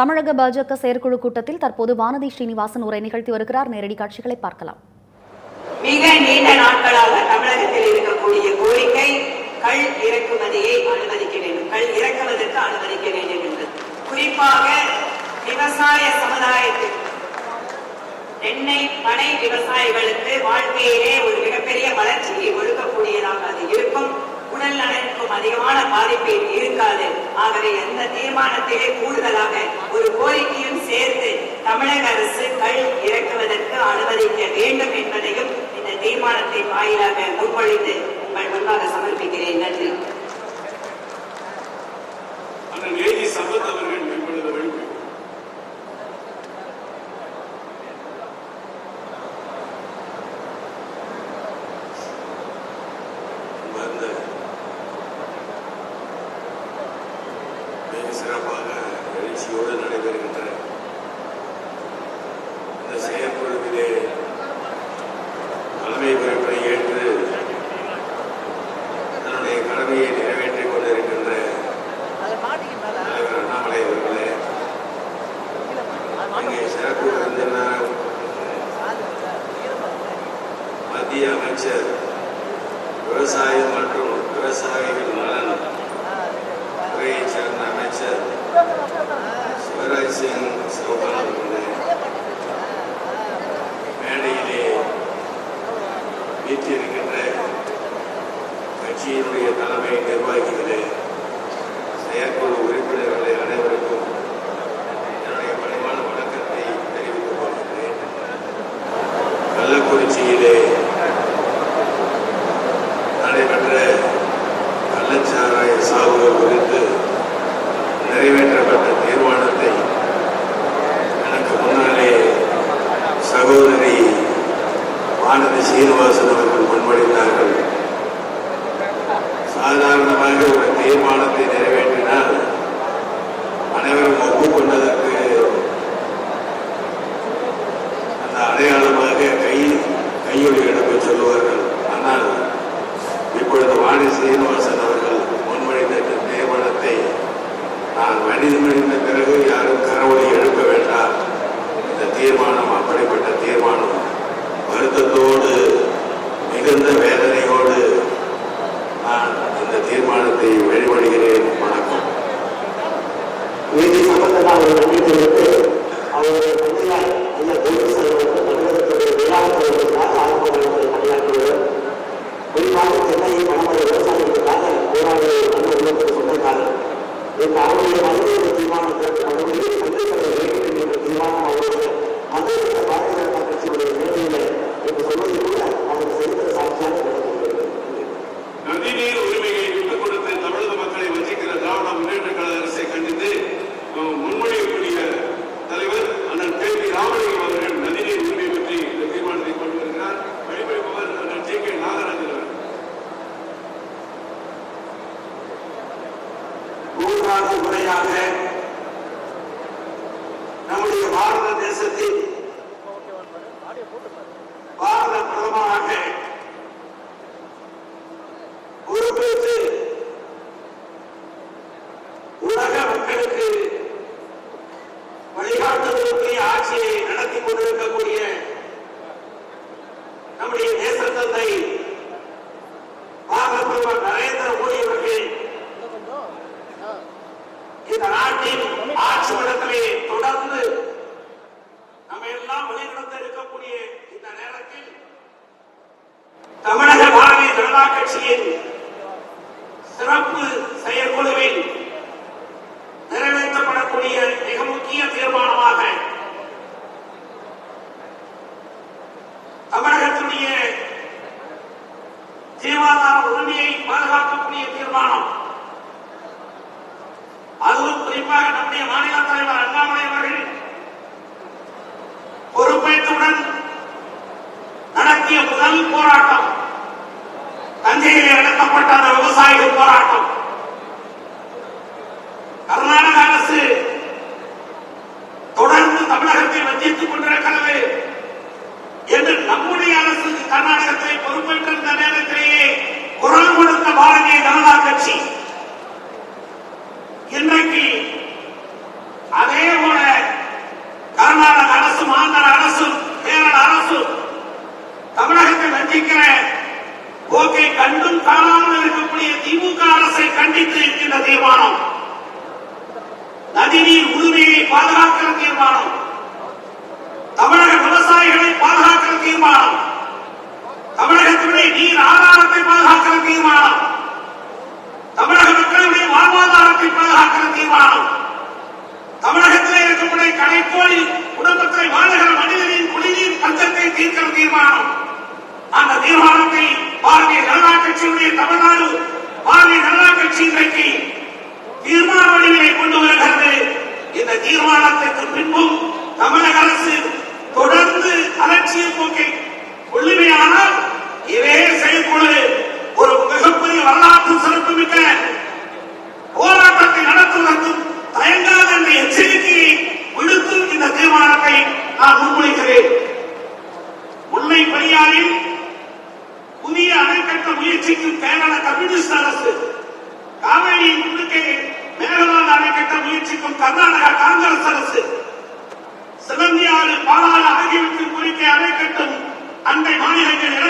தமிழக பாஜக செயற்குழு கூட்டத்தில் தற்போது வானதி ஸ்ரீனிவாசன் உரை நிகழ்த்தி வருகிறார். நேரடி காட்சிகளை பார்க்கலாம். மிக நீண்ட நாட்களாக தமிழகத்தில் இருக்கக்கூடிய கோரிக்கை கல் இறக்குமதியை அனுமதிக்க வேண்டும். கல் இறக்குவதற்கு அனுமதிக்க வேண்டும் என்று. குறிப்பாக விவசாய சமுதாயத்தில் எண்ணெய் பனை விவசாயிகளுக்கு வாழ்க்கையிலே ஒரு மிகப்பெரிய வளர்ச்சியை ஒழுக்கக்கூடியதாக அது இருக்கும். உடல் நலனுக்கும் அதிகமான பாதிப்பு இருக்காது. ஆகவே அந்த தீர்மானத்திலே கூடுதலாக ஒரு கோரிக்கையும் சேர்த்து தமிழக அரசு கல் இறக்குவதற்கு அனுமதிக்க வேண்டும் என்பதையும் இந்த தீர்மானத்தின் வாயிலாக முன்மொழிந்து உங்கள் முன்பாக சமர்ப்பிக்கிறேன். நன்றி. அண்ணன் ஏஜி சம்பத் அவர்கள் மிக சிறப்பாக எழுச்சியோடு நடைபெறுகின்ற இந்த செயற்குழுவிலே தலைமை நிர்வாகிகளே செயற்குழு உறுப்பினர்களை அனைவருக்கும் என்னுடைய பணிவான வணக்கத்தை தெரிவித்துக் கொள்கிறேன் கள்ளக்குறிச்சியிலே நடைபெற்ற கள்ளச்சாராய சாவுகள் குறித்து நிறைவேற்றப்பட்ட தீர்மானத்தை எனக்கு முன்னாலே சகோதரி வானதி சீனிவாசன் அவர்கள் சாதாரணமாக ஒரு தீர்மானத்தை நிறைவேற்றினால் அனைவரும் ஒப்புக்கொண்டதற்கு அந்த அடையாளமாக கை கையொலி எடுக்க சொல்லுவார்கள். ஆனால் இப்பொழுது வாணி சீனிவாசன் அவர்கள் முன்மொழிந்த தீர்மானத்தை நான் மனித மனித பிறகு யாரும் கரவொலி எழுப்ப வேண்டாம். இந்த தீர்மானம் அப்படிப்பட்ட தீர்மானம் வருத்தத்தோடு மிகுந்த வேலை தீர்மானத்தை வழிபடுகிறேன் மூன்றாவது முறையாக நம்முடைய பாரத தேசத்தில் பாரத பிரதமராக எல்லாம் இருக்கக்கூடிய இந்த நேரத்தில் தமிழக பாரதிய ஜனதா கட்சியின் சிறப்பு செயற்குழுவில் நிறைவேற்றப்படக்கூடிய மிக முக்கிய தீர்மானமாக தமிழகத்துடைய ஜீவாதார உரிமையை பாதுகாக்கக்கூடிய தீர்மானம். அதுவும் குறிப்பாக நம்முடைய மாநில தலைவர் அண்ணாமலை அவர்கள் முதல் போராட்டம். தஞ்சையில் நடத்தப்பட்ட அந்த விவசாயிகள் போராட்டம். கர்நாடக அரசு தொடர்ந்து தமிழகத்தை வஞ்சித்துக் கொண்டிருக்கிறது என்று நம்முடைய அரசு கர்நாடகத்தை பொறுப்பேற்றிருந்த நேரத்திலேயே குரல் கொடுத்த பாரதிய ஜனதா கட்சி. இன்றைக்கு அதே போல கர்நாடக அரசு ஆந்திர தமிழகத்தை போக்கை கண்டும் காணாமல் இருக்கக்கூடிய திமுக அரசை கண்டித்து இருக்கின்ற தீர்மானம். நதிநீர் உரிமையை பாதுகாக்கிற தீர்மானம். தமிழக விவசாயிகளை பாதுகாக்கிற தீர்மானம். தமிழகத்தினுடைய நீர் ஆதாரத்தை பாதுகாக்கிற தீர்மானம். தமிழக மக்களுடைய வாழ்வாதாரத்தை பாதுகாக்கிற தீர்மானம். தமிழகத்தில் இருக்கக்கூடிய கடைக்கோழி குடும்பத்தை வாழுகிற மனிதனின் குடிநீர் பஞ்சத்தை தீர்க்கிற தீர்மானம். அந்த தீர்மானத்தை பாரதிய ஜனதா கட்சியுடைய தமிழ்நாடு பாரதிய ஜனதா கட்சி இன்றைக்கு தீர்மான வடிவிலே கொண்டு வருகிறது இந்த தீர்மானத்திற்கு பின்பும் தமிழக அரசு தொடர்ந்து அலட்சிய போக்கை கொள்ளுமையானால் இதே செயற்குழு ஒரு மிகப்பெரிய வரலாற்று சிறப்புமிக்க போராட்டத்தை நடத்துவதற்கும் தயங்காத என்ற எச்சரிக்கையை விடுத்து இந்த தீர்மானத்தை நான் முன்மொழிகிறேன் முல்லை பெரியாரில் புதிய அணை கட்ட முயற்சிக்கும் கேரள கம்யூனிஸ்ட் அரசு காவிரியின் குறுக்கே மேகதாது அணை கட்ட முயற்சிக்கும் கர்நாடக காங்கிரஸ் அரசு சிலந்தியாறு பாலாறு ஆகியவற்றின் கோரிக்கை அணை கட்டும் அண்டை மாநிலங்கள் என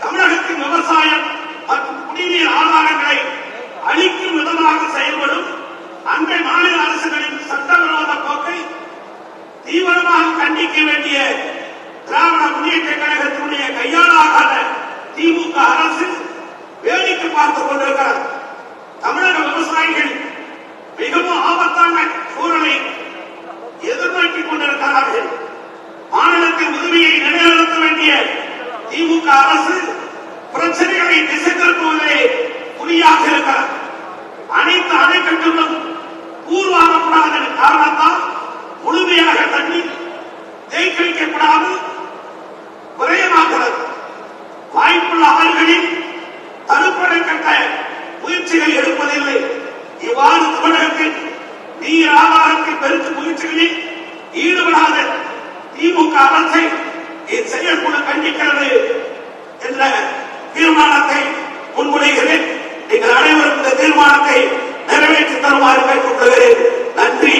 தமிழகத்தின் விவசாயம் மற்றும் குடிநீர் ஆதாரங்களை அழிக்கும் விதமாக செயல்படும் அண்டை மாநில அரசுகளின் சட்டவிரோத போக்கை தீவிரமாக கண்டிக்க வேண்டிய திராவிட முன்னேற்ற கழகத்தினுடைய கையாளாகாத திமுக அரசு வேடிக்கை பார்த்துக் கொண்டிருக்கிறார். தமிழக விவசாயிகள் மிகவும் ஆபத்தான சூழலை எதிர்நோக்கிக் கொண்டிருக்கிறார்கள். மாநிலத்தின் உரிமையை நிலைநிறுத்த வேண்டிய திமுக அரசு பிரச்சனைகளை திசை திருப்புவதிலே குறியாக இருக்கிறது. அனைத்து அணைக்கட்டுகளும் கூர்வாகப்படாத காரணத்தால் முழுமையாக தண்ணீர் தேக்கி வைக்கப்படாமல் விரயமாகிறது. வாய்ப்புள்ள ஆறுகளில் தடுப்பணை கட்ட முயற்சிகள் எடுப்பதில்லை. இவ்வாறு தமிழகத்தில் நீர் ஆதாரத்தை பெருக்கும் முயற்சிகளில் ஈடுபடாத. திமுக அரசை இச்செயற்குழு கண்டிக்கிறது என்ற தீர்மானத்தை முன்முனைகிறேன் நீங்கள் அனைவரும் இந்த தீர்மானத்தை நிறைவேற்றி தருமாறு கேட்டுக்கொள்கிறேன். நன்றி.